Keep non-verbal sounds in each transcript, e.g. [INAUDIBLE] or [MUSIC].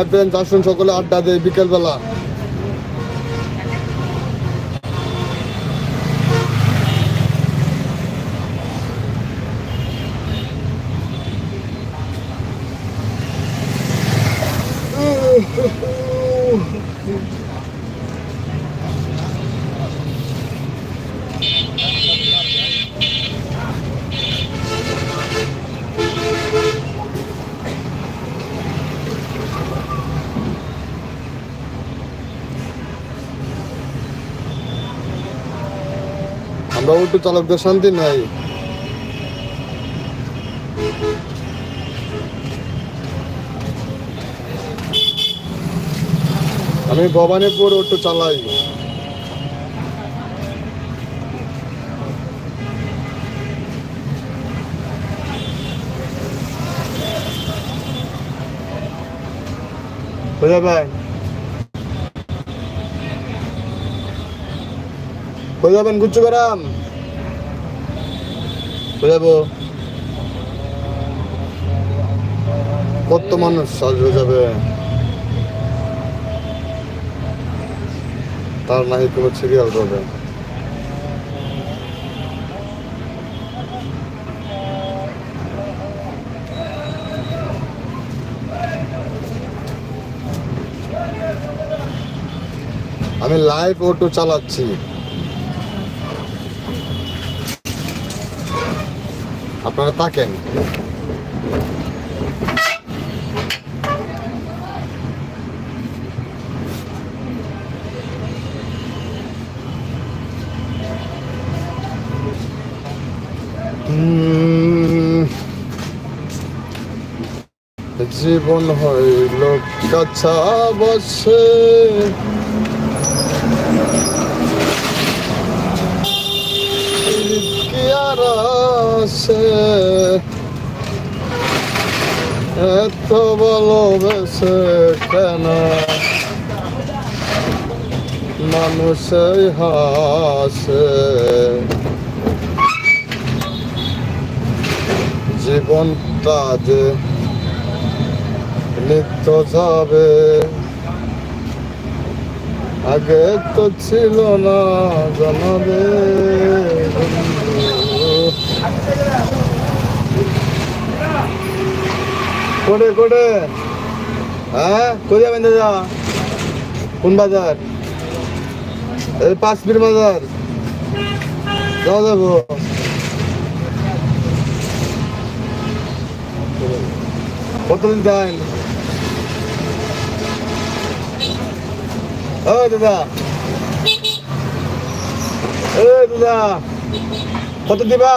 Hi friends আসুন সকলে আড্ডা দেয় বিকেলবেলা। আমরা অটো চালকদের শান্তি নাই। আমি ভবানীপুর অটো চালাই। কোথায় ভাই? যাবেন গুচ্ছু গ্রাম? যাব কত মানুষ আসবে যাবে? তার নাই কোনো সিরিয়াল পাবে আমি লাইভ অটো চালাচ্ছি। আপনারা তাকেন জীবন হইল কাছা বসে কি আর আছে। এত ভালোবেসে কেন মানুষে হাসে? জীবনটা যে নিত্য যাবে, আগে তো ছিল না জানাবে। কোটে কোটে। হ্যাঁ কোথায় যাবেন দাদা কোন বাজার? পাঁচ মিনিট বাজার। যাওয়া যাব। কতদিন দেন ও, দাদা। এ, দাদা। কত দিবা?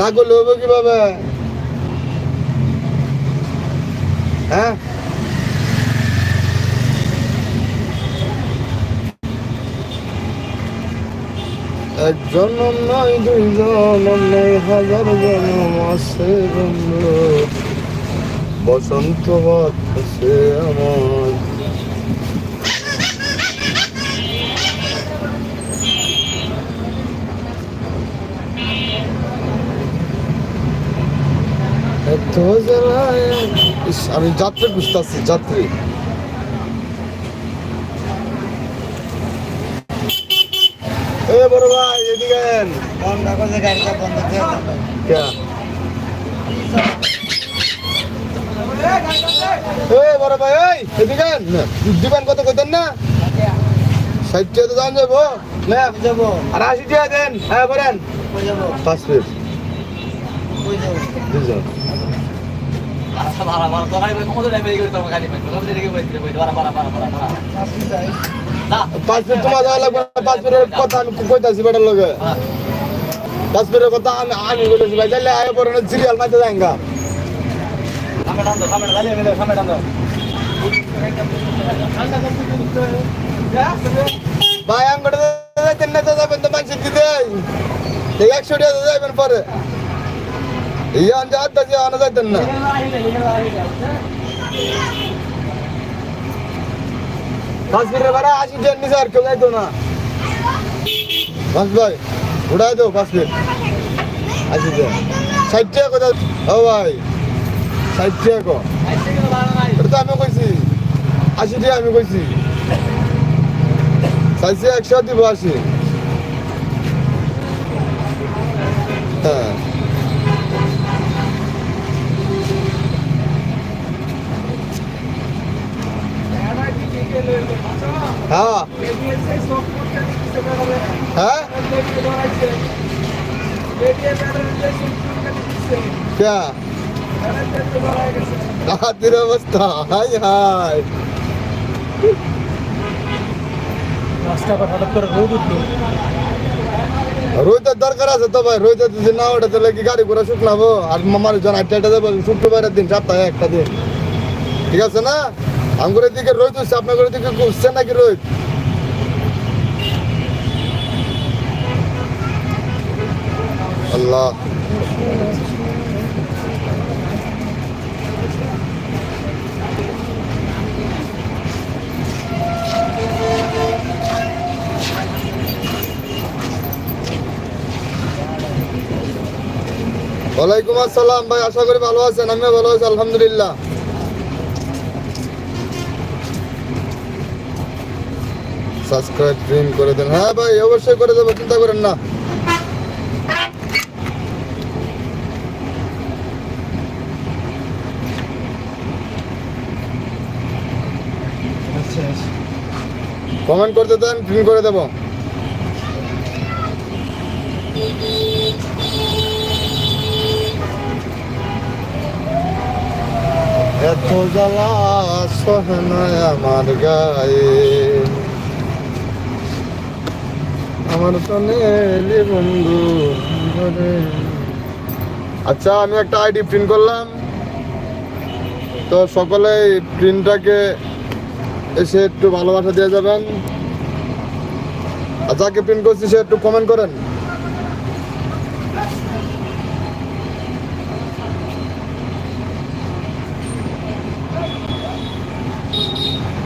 না করলে হবে কীভাবে? হ্যাঁ? এক জনম নয় দুই জনম নয় হাজার জনম আছে বসন্ত আছে আমার আমি যাত্রী বুঝতেছি যাত্রী বড় ভাই এদিকে। বন্ধ করে গাড়িটা বন্ধ বড় ভাই এই এদিকে। দিবেন কত কইতেন না ষাট টাকা তো দাম যাব না যাব? আর আশি টাকা দেন হ্যাঁ করেন যাব? পাঁচ? দুজন আচ্ছা ভাড়া ভাড়া তোরাই বলে কত টাইম বেরিয়ে তোমার গাড়ি পাই তোরা দেখে বলতে বই ভাড়া ভাড়া ভাড়া ভাড়া ভাড়া পাঁচ মিনিট তোমার যাওয়া লাগবে পাঁচ মিনিটের কথা আমি কইতাছি বেটার লগে। হ্যাঁ। পাঁচ মিনিটের কথা আমি আমি বলেছি ভাই তাহলে আগে পরে সিরিয়াল মাইতে যাইঙ্গা সামনে টান দাও সামনে গাড়ি এনে সামনে টান দাও। ভাই আঙ্গটা যাইতেন না তো যাবেন তো মানুষের দিতে। একশো টাকা যাইবেন পরে। এই আনতে আড্ডা দিয়ে আনা যাইতেন না পাঁচ মিনিটের ভাড়া আশি টাকার নিচে আর কেউ যাইতো না পাঁচ ভাই দাও পাঁচ মিনিট আশি টাকা ষাট টাকা কোথায় ও ভাই ষাট টাকা আইসে আমি কইছি আশি টাকা আমি কইছি চাইছি একশো দিব আশি হ্যাঁ হ্যাঁ। হ্যাঁ? ক্যা হাতির অবস্থা। Hi hi. রোহিতের দরকার আছে তো ভাই রোহিতের যদি না তাহলে কি গাড়ি ঘোড়া শুকনাবো আর মামার জন আটটা দেবো শুক্রবারের দিন সপ্তাহে একটা দিন। ঠিক আছে না? আমার দিকে রোহিত হচ্ছে আপনার দিকে উঠছে নাকি রোহিত আল্লাহ। ওয়ালাইকুম আসসালাম, ভাই, আশা করি ভালো আছেন, আমিও ভালো আছি, আলহামদুলিল্লাহ। সাবস্ক্রাইব প্রিন্ট করে দেন। হ্যাঁ ভাই, অবশ্যই করে দেবো, চিন্তা করেন না। কমেন্ট করতে দেন প্রিন্ট করে দেবো। এত জ্বালা সহনায় আমার গায়ে। আমার তনে এলি বন্ধু। আচ্ছা আমি একটা আইডি প্রিন্ট করলাম। তো সকলে প্রিন্টটাকে এসে একটু ভালোবাসা দিয়ে যাবেন। আর যাকে প্রিন্ট করছি, সে একটু কমেন্ট করেন।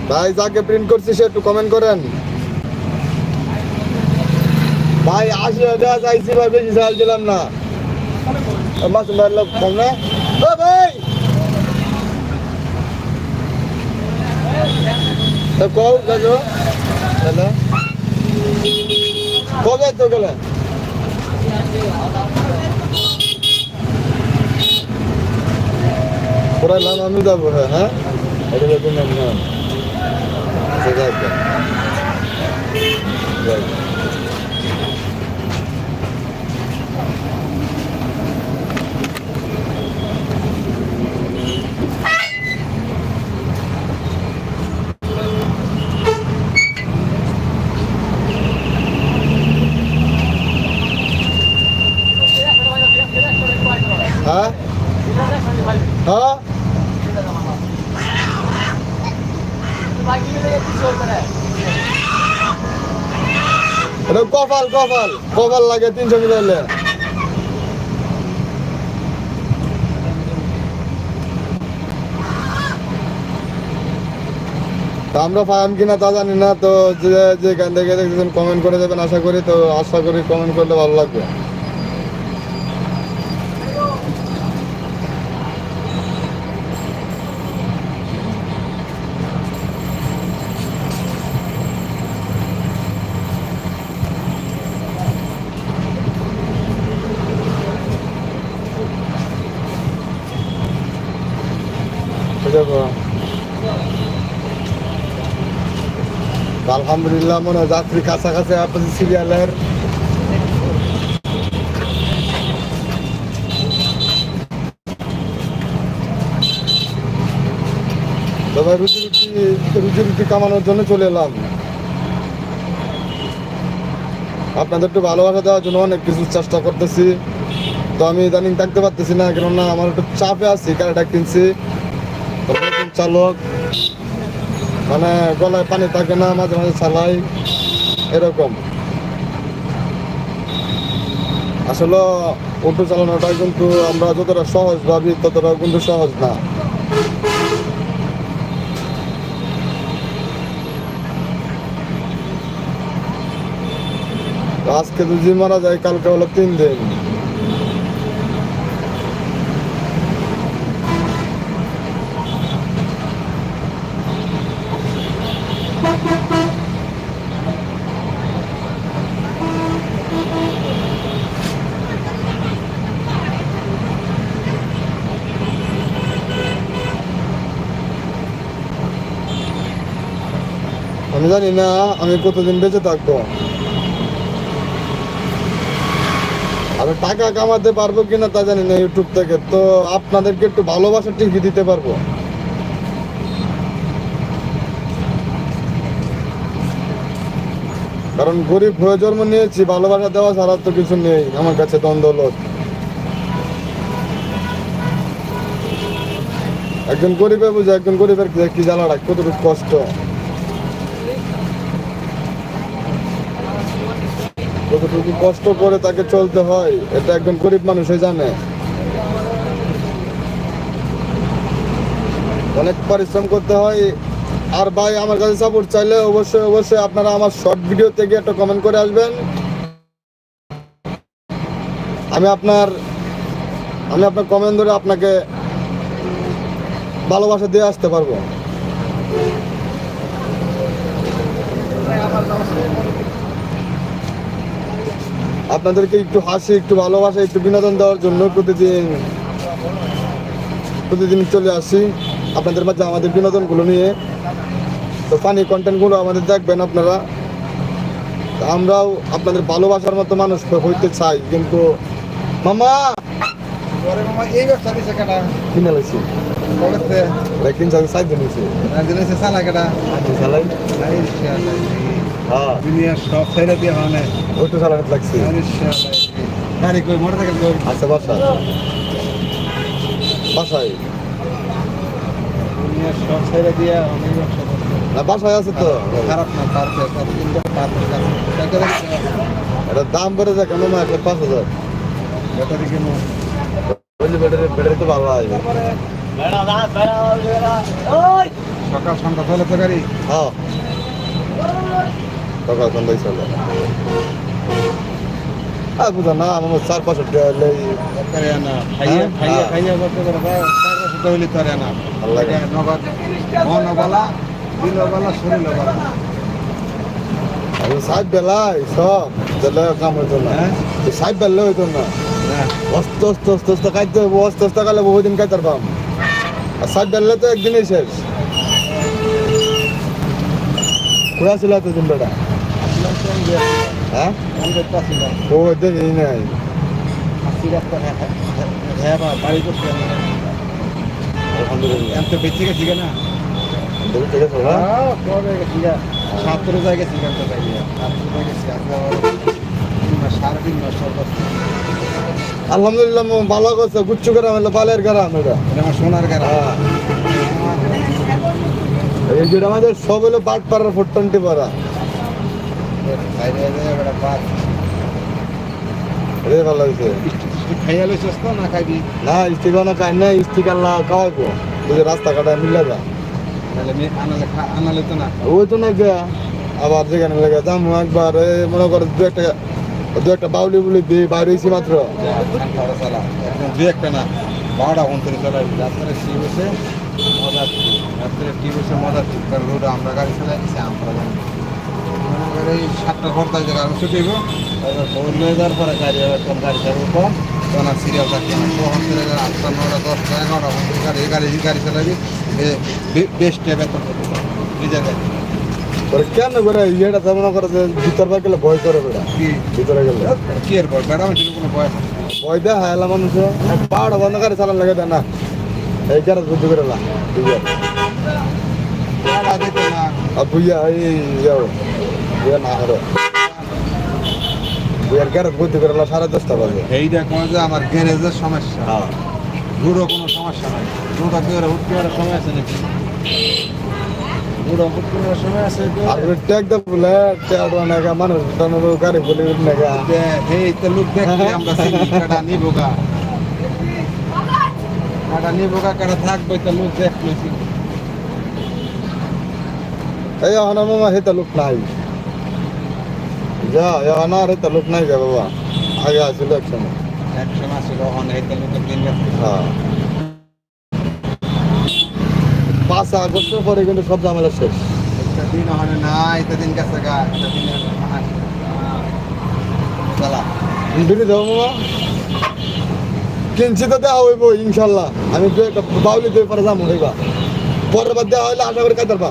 ভাই, যাকে প্রিন্ট করছি, সে একটু কমেন্ট করেন। ভাই আশি হাজার চাইছি ভাই, বেশি চাল দিলাম না। মাস ভাই লোক কম না? ও ভাই! কও গেছো হ্যালো কবে তো গেলে? পুরা নাম আমি যাব হ্যাঁ হ্যাঁ? এটা নাম নাম। সেটা একটা Right. হ্যাঁ হ্যাঁ এটা কপাল কপাল। কপাল লাগে তিনশো তা আমরা পাইম কিনা তা জানি না, তো যে যেখান থেকে দেখতেছেন কমেন্ট করে দেবেন, আশা করি তো আশা করি কমেন্ট করলে ভালো লাগবে। আলহামদুলিল্লাহ, মনে যাত্রী কাছাকাছি আপনাদের সিরিয়ালের তবে রুটি রুটি কামানোর জন্য চলে এলাম। আপনাদের একটু ভালোবাসা দেওয়ার জন্য অনেক কিছু চেষ্টা করতেছি। তো আমি ইদানিং থাকতে পারতেছি না, কেননা আমার একটু চাপে আছি, গাড়িটা কিনছি। চালক মানে গলায় পানি থাকে না, মাঝে মাঝে চালাই, এরকম। আসলে অটো চালানোটা কিন্তু আমরা যতটা সহজ ভাবি, ততটা কিন্তু সহজ না। তো আজকে যদি মারা যায়, কালকে হলো তিন দিন। আমি জানি না, আমি কতদিন বেঁচে থাকব। আমি টাকা কামাতে পারব কিনা তা জানি না ইউটিউব থেকে, তো আপনাদেরকে একটু ভালোবাসা ঠিকই দিতে পারব। কারণ গরিব হয়ে জন্ম নিয়েছি, ভালোবাসা দেওয়া ছাড়া তো কিছু নেই, আমার কাছে দ্বন্দ্ব লোক। একজন গরিবে বুঝে, একজন গরিবের কি- কি জ্বালাটা, কতটুকু কষ্ট। কতটুকু কষ্ট করে তাকে চলতে হয়, এটা একজন গরিব মানুষই জানে। অনেক পরিশ্রম করতে হয়। আর ভাই, আমার কাছে সাপোর্ট চাইলে অবশ্যই অবশ্যই আপনারা আমার শর্ট ভিডিও থেকে একটা কমেন্ট করে আসবেন। আমি আপনার আমি আপনার কমেন্ট ধরে আপনাকে ভালোবাসা দিয়ে আসতে পারব। আপনাদেরকে একটু হাসি একটু ভালোবাসা একটু বিনোদন দেওয়ার জন্য প্রতিদিন প্রতিদিন চলে আসি আপনাদের মাঝে আমাদের বিনোদনগুলো নিয়ে। তো ফানি কন্টেন্টগুলো আমাদের দেখবেন আপনারা। আমরাও আপনাদের ভালোবাসার মতো মানুষ হইতে চাই কিন্তু মামা! এই ব্যবসা দিছে কেটা কিনে লাইছি। কবে সাইড দিয়েছি সালা কেটা চালাই দিয়ে লাগছে গাড়ি কই মোটর সাইকেল কই বাসা বাসায় অনেক না বাসায় আছে তো খারাপ না দাম বেড়ে যায় কেন একটা পাঁচ হাজার ব্যাটারি তো সকাল সন্ধ্যা চলে তো গাড়ি হ্যাঁ। সকাল সন্ধ্যায় চলে। আর বুঝা না আমার চার পাঁচশো হ্যাঁ? হ্যাঁ। বলা বলা বলা সাইড বেলায় সব কাম হইতো না। হ্যাঁ? সাইড বেললে হইতো না। অস্ত অস্ত অস্ত অস্ত খাইতে হইব অস্ত অস্ত খাইলে বহুদিন খাইতে পারবাম। আর সাইড বেললে তো একদিনই শেষ। কোয়া ছিল এতদিন বেটা। হ্যাঁ না নাই হ্যাঁ বাড়ি করতে বেঁচে গেছি না না কেন তো গেছি সব আলহামদুলিল্লাহ ভালো করছে। গুচ্ছু গ্রাম হলো বালের গ্রাম এটা। আমার সোনার এই যেটা আমাদের সব হলো বাট পাড়ার ফোরটনটি পাড়া বাইরে বেড়া পার এটাই ভালো তো না খাইবি না স্টিকার কাজ নাই স্টিকার না খাওয়াইবো তুই রাস্তাঘাটে মিলে যা আনালে তো না ওই তো না গিয়া আবার যেখানে লেগে এই মনে করো দু একটা দু একটা বাউলি বুলি দিয়ে বাইরে হয়েছি মাত্র দু একটা না বারোটা চালাই রাত্রে টি বসে মজা রাত্রে টি মজা কারণ আমরা গাড়ি চালাই আমরা জানি এই সাতটা ঘণ্টা যে গাড়ি ছুটে গো এবার খবর নিয়ে যাওয়ার পরে গাড়ি আবার তখন গাড়ি চালাবো কম তখন আর সিরিয়াল থাকবে না। তখন থেকে আটটা নটা দশটা এগারোটা গাড়ি গাড়ি গাড়ি চালাবি বেস্ট বেতন। নিজের গাড়ি কেন করে ইয়েটা তো মনে করো যে ভিতর বা গেলে ভয় করে কি? ভিতরে গেলে। কি এর ভয়? বেড়া মানুষের কোনো ভয় ভয় দেয় হায়লা মানুষ। পাহাড় বন্ধ করে চালান লাগে দেয় না। এই গ্যারেজ বুদ্ধি করে না বুঝিয়া বেড়া দিতে না। আর বুঝিয়া এই বুঝিয়া না গ্যারেজ বুদ্ধি করে সাড়ে দশটা বাজে। এই দেখো যে আমার গ্যারেজের সমস্যা। হ্যাঁ। কোনো সমস্যা নাই। কি ওরা উঠতে পারার সময় আছে নাকি? রুডো উঠতে পারার সময় আছে আর ট্যাগ দে বলে ট্যাগ মানুষ টানোর গাড়ি বলে দে- এই তো লোক দেখলে [LAUGHS] আমরা চিনি কাটা নিবো গা। কাটা নিবো গা কাটা থাকবে তো লোক দেখলে এই এখন মামা হেতা লোক নাই। যা এখন আর হেতা লোক নাই গা বাবা। আগে এক সময় তো লোকের দিন হ্যাঁ। পাঁচ আগস্টের পরে কিন্তু সব ঝামেলা শেষ। একটা দিন ওখানে নাই তো দিন গেছে গা একটা দিন চালা। বিড়ি দেবো মামা কিনছি দেওয়া হইব ইনশাল্লাহ। আমি বাউলি দুই পরে যাব হইবা পরের বার দেওয়া হইলে আশা করে কাটারবা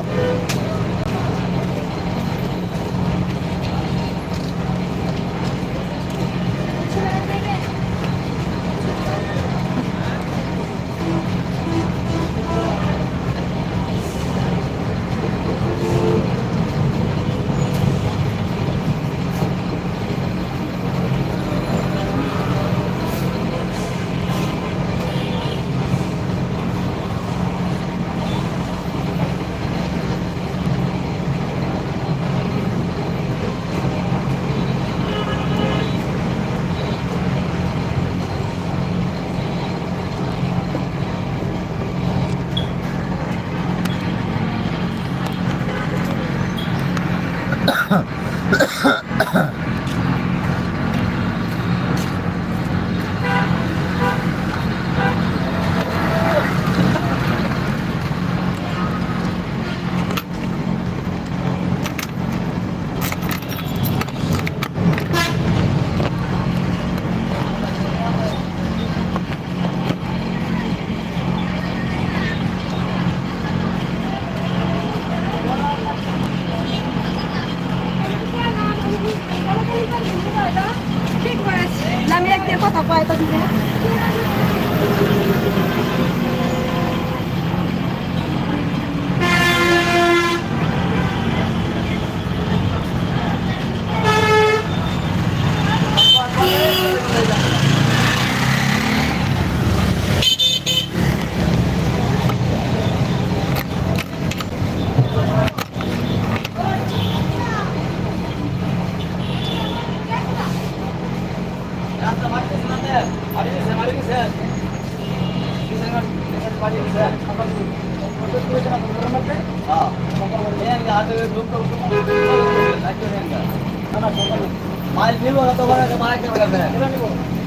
माल भी होगा तो बड़ा कमाया क्या करते हैं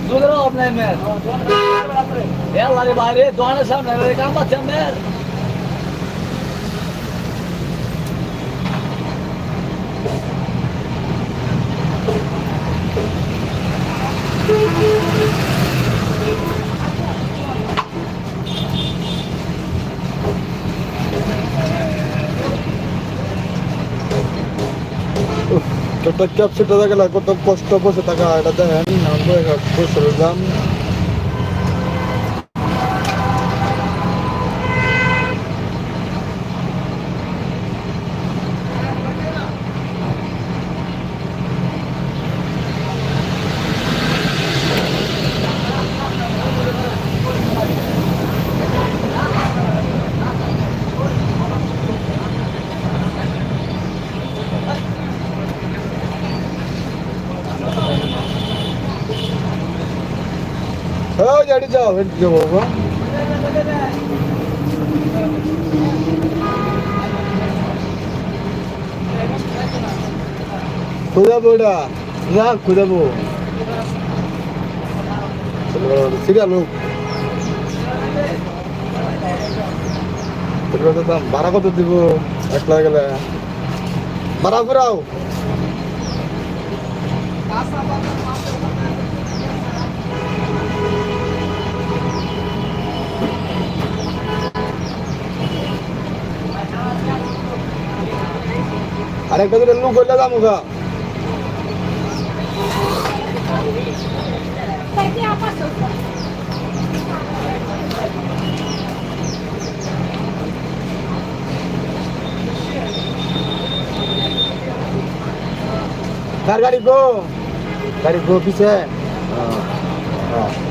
सुधरो अपने में यार वाले बाहर दोनों सामने काम बच्चे मेरे একটা ক্যাপসিটা থাকে কত কষ্ট বসে থাকা এটা দেখেন বসে রইলাম হ্যাঁ গাড়ি যাও, হেঁটে যাব বাবা। খুঁজাবো এটা। না খুঁজাবো। সিরিয়াল হোক। দাম ভাড়া কত দিব? একলা গেলে। ভাড়া ঘুরাও আরেকটা যদি লুক হইলে যাব গা। তাই কি আপা কার গাড়ি গো? গাড়ি গো, পিছে? হ্যাঁ